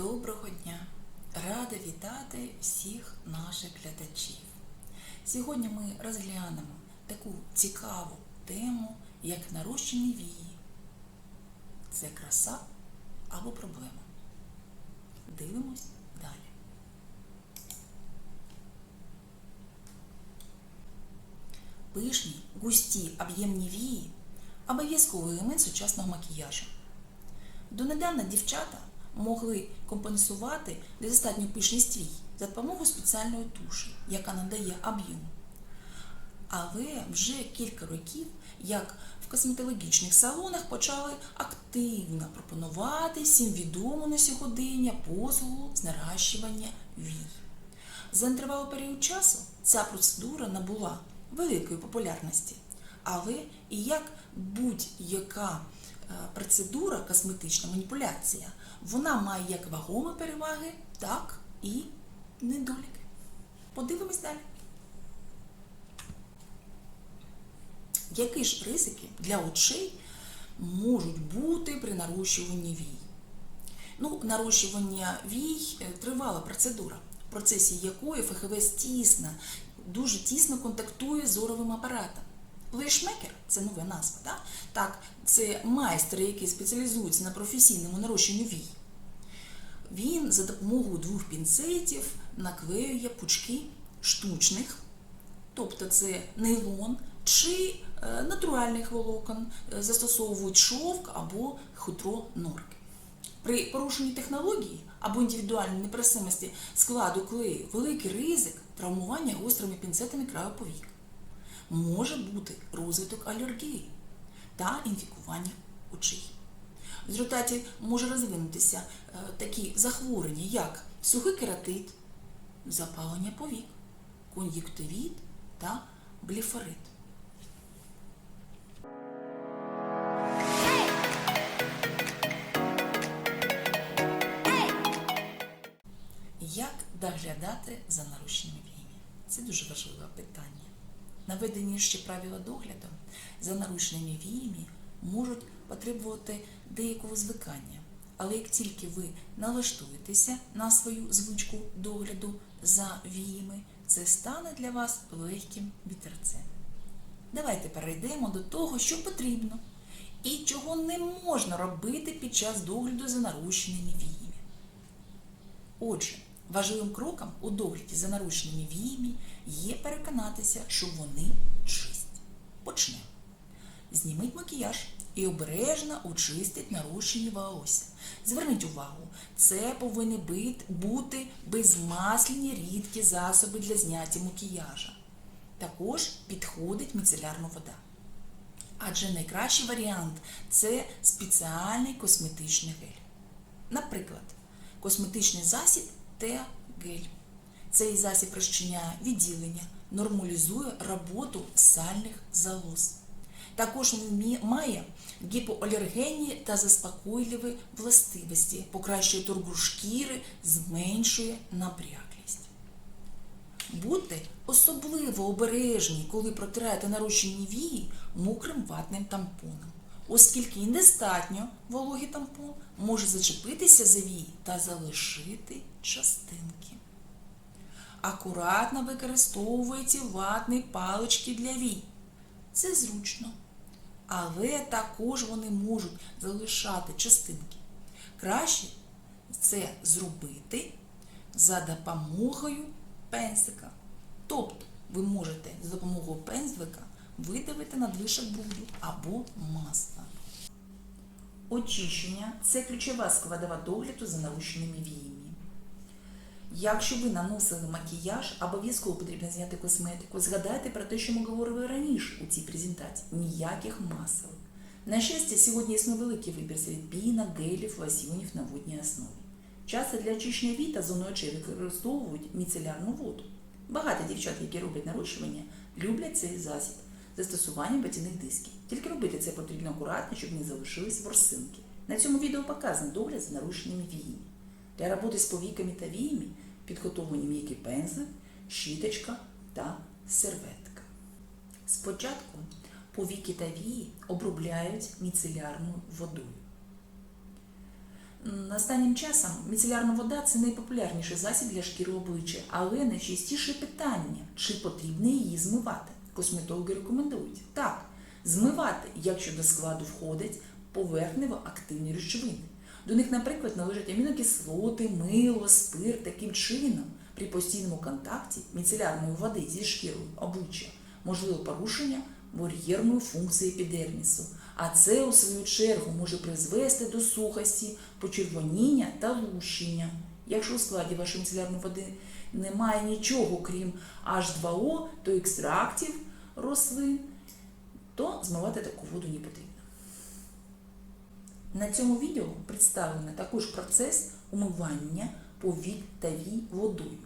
Доброго дня! Рада вітати всіх наших глядачів. Сьогодні ми розглянемо таку цікаву тему, як нарощені вії. Це краса або проблема. Дивимось далі. Пишні, густі, об'ємні вії обов'язковий елемент сучасного макіяжу. Донедавна дівчата могли компенсувати недостатню пишність вій за допомогою спеціальної туші, яка надає об'єм. Але вже кілька років, як в косметологічних салонах почали активно пропонувати всім відому на сьогодення послугу з наращування вій. За тривалий період часу ця процедура набула великої популярності, але і як будь-яка процедура, косметична маніпуляція, вона має як вагомі переваги, так і недоліки. Подивимось далі. Які ж ризики для очей можуть бути при нарощуванні вій? Ну, нарощування вій е, тривала процедура, в процесі якої фахівець тісно, дуже тісно контактує з зоровим апаратом. Лейшмекер це нова назва, так? так, це майстер, який спеціалізується на професійному нарощенні вій. Він за допомогою двох пінцетів наклеює пучки штучних, тобто це нейлон чи е, натуральних волокон, е, застосовують шовк або хутро норки. При порушенні технології або індивідуальній непресимості складу клею великий ризик травмування гострими пінцетами краю повік. Може бути розвиток алергії та інфікування очей. В результаті може розвинутися е, такі захворювання, як сухий кератит, запалення повік, кон'юктивіт та блефорит. Як доглядати за нарушеннями війни? Це дуже важливе питання. Наведені ще правила догляду за нарушеними віями можуть потребувати деякого звикання. Але як тільки ви налаштуєтеся на свою звичку догляду за віями, це стане для вас легким вітерцем. Давайте перейдемо до того, що потрібно і чого не можна робити під час догляду за нарушеними віями. Отже, важливим кроком у догляді за нарушеними віями є переконатися, що вони чисті. Почнемо. Зніміть макіяж і обережно очистить нарушені волосся. Зверніть увагу, це повинні бути безмасляні рідкі засоби для зняття макіяжа. Також підходить міцелярна вода. Адже найкращий варіант це спеціальний косметичний гель. Наприклад, косметичний засіб Теа гель. Цей засіб розчиняє відділення, нормалізує роботу сальних залоз. Також має гіпоалергенні та заспокійливі властивості, покращує турбу шкіри, зменшує набряклість. Будьте особливо обережні, коли протираєте нарощені вії мокрим ватним тампоном, оскільки недостатньо вологий тампон може зачепитися за вії та залишити частинки. Акуратно використовуйте ватні палички для вій. Це зручно. Але також вони можуть залишати частинки. Краще це зробити за допомогою пензлика. Тобто ви можете за допомогою пензлика видавити надлишок бруду або масла. Очищення це ключова складова догляду за нарушеними віями. Якщо ви наносили макіяж, обов'язково потрібно зняти косметику. Згадайте про те, що ми говорили раніше у цій презентації. Ніяких масел. На щастя, сьогодні існує великий вибір серед пінок, гелів, лосьйонів на водній основі. Часто для очищення вій та зони очей використовують міцелярну воду. Багато дівчат, які роблять нарощування, люблять цей засіб застосуванням батяних дисків. Тільки робити це потрібно акуратно, щоб не залишились ворсинки. На цьому відео показано догляд за нарушеними віями. Для роботи з повіками та віями підготовлені м'який пензлик, щіточка та серветка. Спочатку повіки та вії обробляють міцелярною водою. Останнім часом міцелярна вода це найпопулярніший засіб для шкіри обличчя, але найчастіше питання, чи потрібно її змивати. Косметологи рекомендують так, змивати, якщо до складу входять поверхнево активні речовини. До них, наприклад, належать амінокислоти, мило, спирт. Таким чином, при постійному контакті міцелярної води зі шкірою обличчя можливе порушення бар'єрної функції епідермісу, а це, у свою чергу, може призвести до сухості, почервоніння та лущення. Якщо у складі вашої міцелярної води немає нічого, крім H2O, то екстрактів рослин, то змивати таку воду не потрібно. На цьому відео представлено також процес умивання повік водою.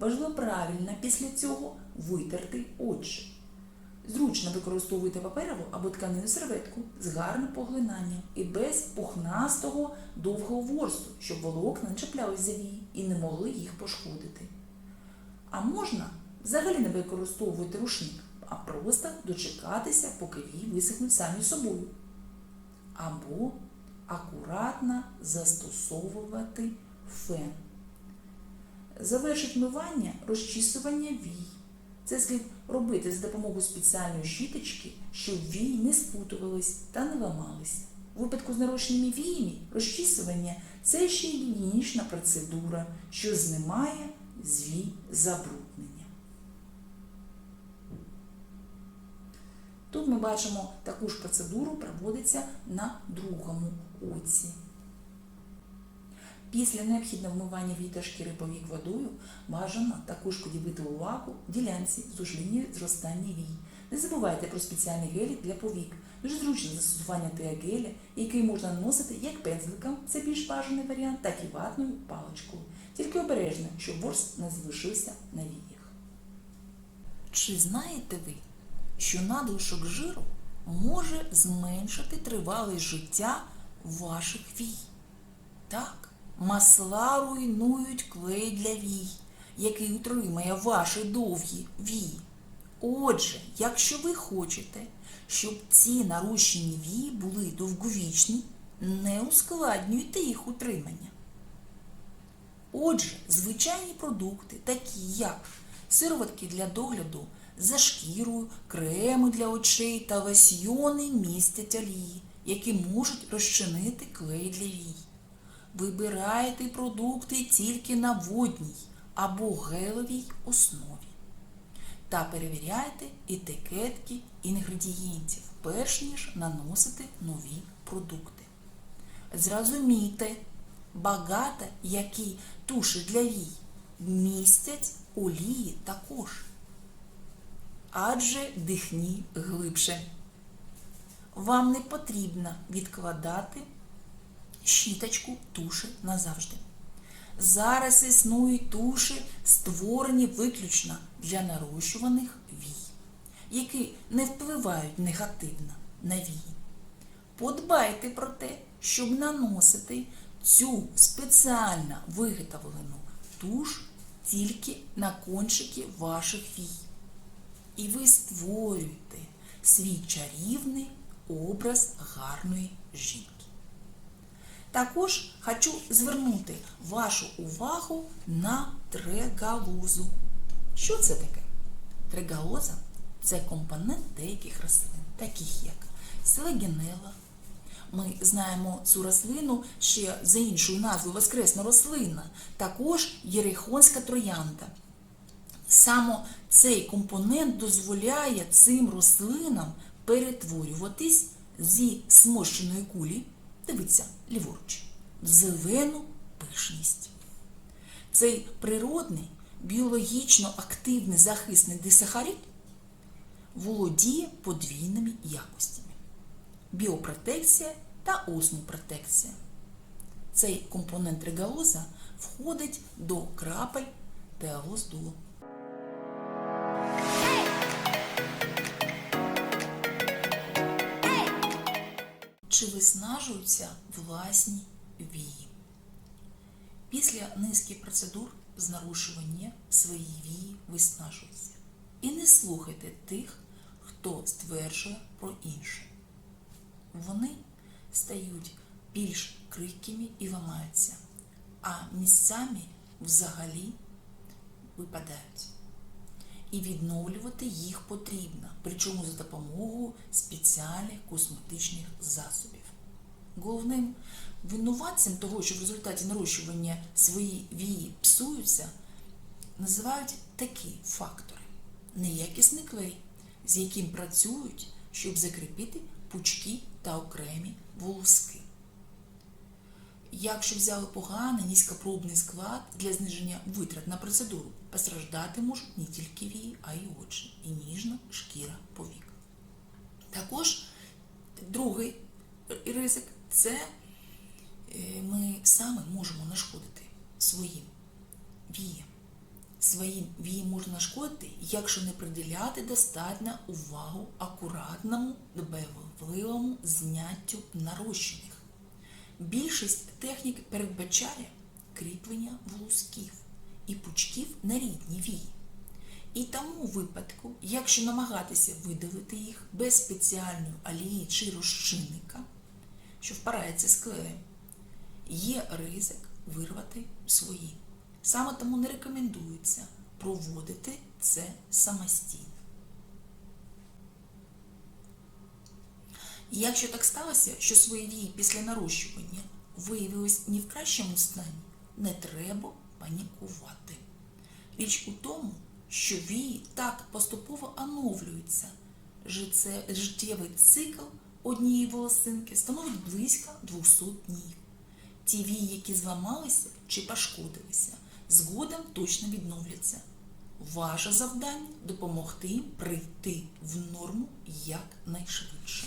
Важливо правильно після цього витерти очі. Зручно використовуйте паперову або тканину серветку з гарним поглинанням і без пухнастого довгого ворсу, щоб волокна не чіплялись за вії і не могли їх пошкодити. А можна взагалі не використовувати рушник, а просто дочекатися, поки вії висохнуть самі собою. Або акуратно застосовувати фен. Завершить мивання розчісування вій. Це слід робити за допомогою спеціальної щіточки, щоб вії не спутувались та не ламались. У випадку з нарощеними віями розчісування це ще й гігієнічна процедура, що знімає з вій забруднення. Тут ми бачимо таку ж процедуру проводиться на другому оці. Після необхідного вмивання вій та шкіри повік водою бажано також поділити увагу ділянці зужління зростання вій. Не забувайте про спеціальний гелі для повік. Дуже зручне застосування теогеля, який можна наносити як пензликом, це більш бажаний варіант, так і ватною паличкою. Тільки обережно, щоб ворс не залишився на віях. Чи знаєте ви, що надлишок жиру може зменшити тривалість життя ваших вій? Так, масла руйнують клей для вій, який утримує ваші довгі вії. Отже, якщо ви хочете, щоб ці нарощені вії були довговічні, не ускладнюйте їх утримання. Отже, звичайні продукти, такі як сироватки для догляду за шкірою, креми для очей та лосьйони містять олії, які можуть розчинити клей для вій. Вибирайте продукти тільки на водній або гелевій основі. Та перевіряйте етикетки інгредієнтів, перш ніж наносити нові продукти. Зрозумійте, багато які туші для вій містять олії також. Адже дихні глибше. Вам не потрібно відкладати щіточку туші назавжди. Зараз існують туші, створені виключно для нарощуваних вій, які не впливають негативно на вії. Подбайте про те, щоб наносити цю спеціально виготовлену туш тільки на кончики ваших вій. І ви створюєте свій чарівний образ гарної жінки. Також хочу звернути вашу увагу на трегалозу. Що це таке? Трегалоза це компонент деяких рослин, таких як селегінела. Ми знаємо цю рослину ще за іншою назвою воскресна рослина, також єрихонська троянда. Саме цей компонент дозволяє цим рослинам перетворюватись зі сморщеної кулі, дивіться, ліворуч, в зелену пишність. Цей природний, біологічно активний захисний дисахарид володіє подвійними якостями біопротекція та осмопротекція. Цей компонент регалоза входить до крапель теалоздулу. Чи виснажуються власні вії? Після низки процедур з нарушування свої вії виснажуються. І не слухайте тих, хто стверджує про інше. Вони стають більш крихкими і ламаються, а місцями взагалі випадають. І відновлювати їх потрібно, причому за допомогою спеціальних косметичних засобів. Головним винуватцем того, що в результаті нарощування свої вії псуються, називають такі фактори: неякісний клей, з яким працюють, щоб закріпити пучки та окремі волоски. Якщо взяли поганий низькопробний склад для зниження витрат на процедуру, постраждати можуть не тільки вії, а й очі, і ніжна шкіра повік. Також другий ризик це е, ми саме можемо нашкодити своїм віям. Своїм віям можна нашкодити, якщо не приділяти достатньо увагу акуратному, дбайливому зняттю нарощених. Більшість технік передбачає кріплення волосків і пучків на рідні вії. І тому випадку, якщо намагатися видалити їх без спеціальної олії чи розчинника, що впирається з клеєм, є ризик вирвати свої. Саме тому не рекомендується проводити це самостійно. Якщо так сталося, що свої вії після нарощування виявились не в кращому стані, не треба панікувати. Річ у тому, що вії так поступово оновлюються. Життєвий цикл однієї волосинки становить близько 200 днів. Ті вії, які зламалися чи пошкодилися, згодом точно відновляться. Ваше завдання допомогти їм прийти в норму якнайшвидше.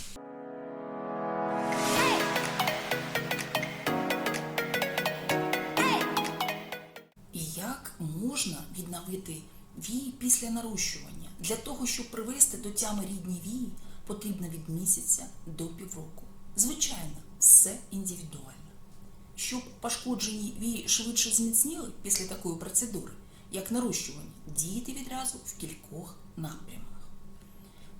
Можна відновити вії після нарощування? Для того, щоб привести до тями рідні вії, потрібно від місяця до півроку. Звичайно, все індивідуально. Щоб пошкоджені вії швидше зміцніли після такої процедури, як нарощування, діяти відразу в кількох напрямках.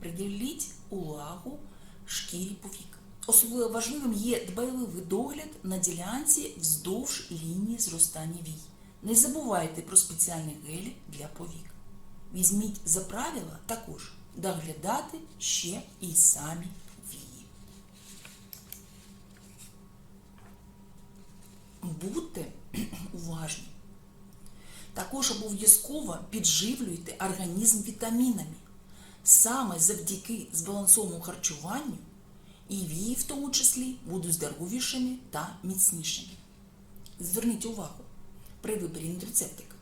Приділіть увагу шкірі повік. Особливо важливим є дбайливий догляд на ділянці вздовж лінії зростання вій. Не забувайте про спеціальні гелі для повік. Візьміть за правило також доглядати ще і самі вії. Будьте уважні. Також обов'язково підживлюйте організм вітамінами. Саме завдяки збалансованому харчуванню і вії в тому числі будуть здоровішими та міцнішими. Зверніть увагу при виборі нутрицептика.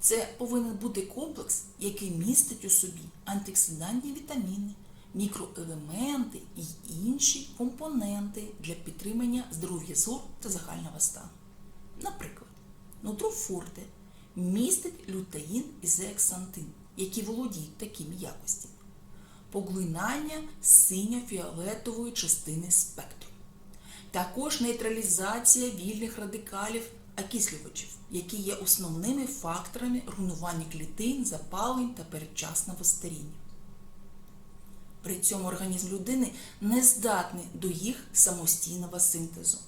Це повинен бути комплекс, який містить у собі антиоксидантні вітаміни, мікроелементи і інші компоненти для підтримання здоров'я зору та загального стану. Наприклад, нутрофорте містить лютеїн і зеаксантин, які володіють такими якостями. Поглинання синьо-фіолетової частини спектру. Також нейтралізація вільних радикалів окислювачів, які є основними факторами руйнування клітин, запалень та передчасного старіння. При цьому організм людини не здатний до їх самостійного синтезу.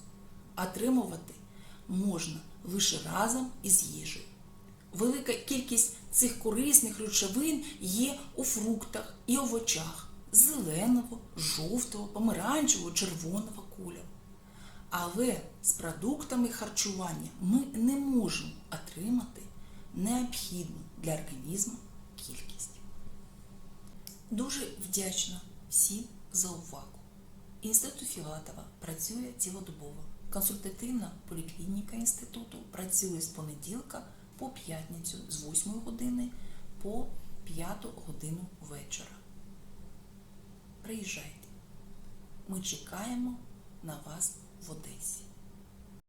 Отримувати можна лише разом із їжею. Велика кількість цих корисних речовин є у фруктах і овочах зеленого, жовтого, помаранчевого, червоного кольору. Але з продуктами харчування ми не можемо отримати необхідну для організму кількість. Дуже вдячна всім за увагу. Інститут Філатова працює цілодобово. Консультативна поліклініка інституту працює з понеділка по п'ятницю з 8 години по 5 годину вечора. Приїжджайте. Ми чекаємо на вас в Одесі.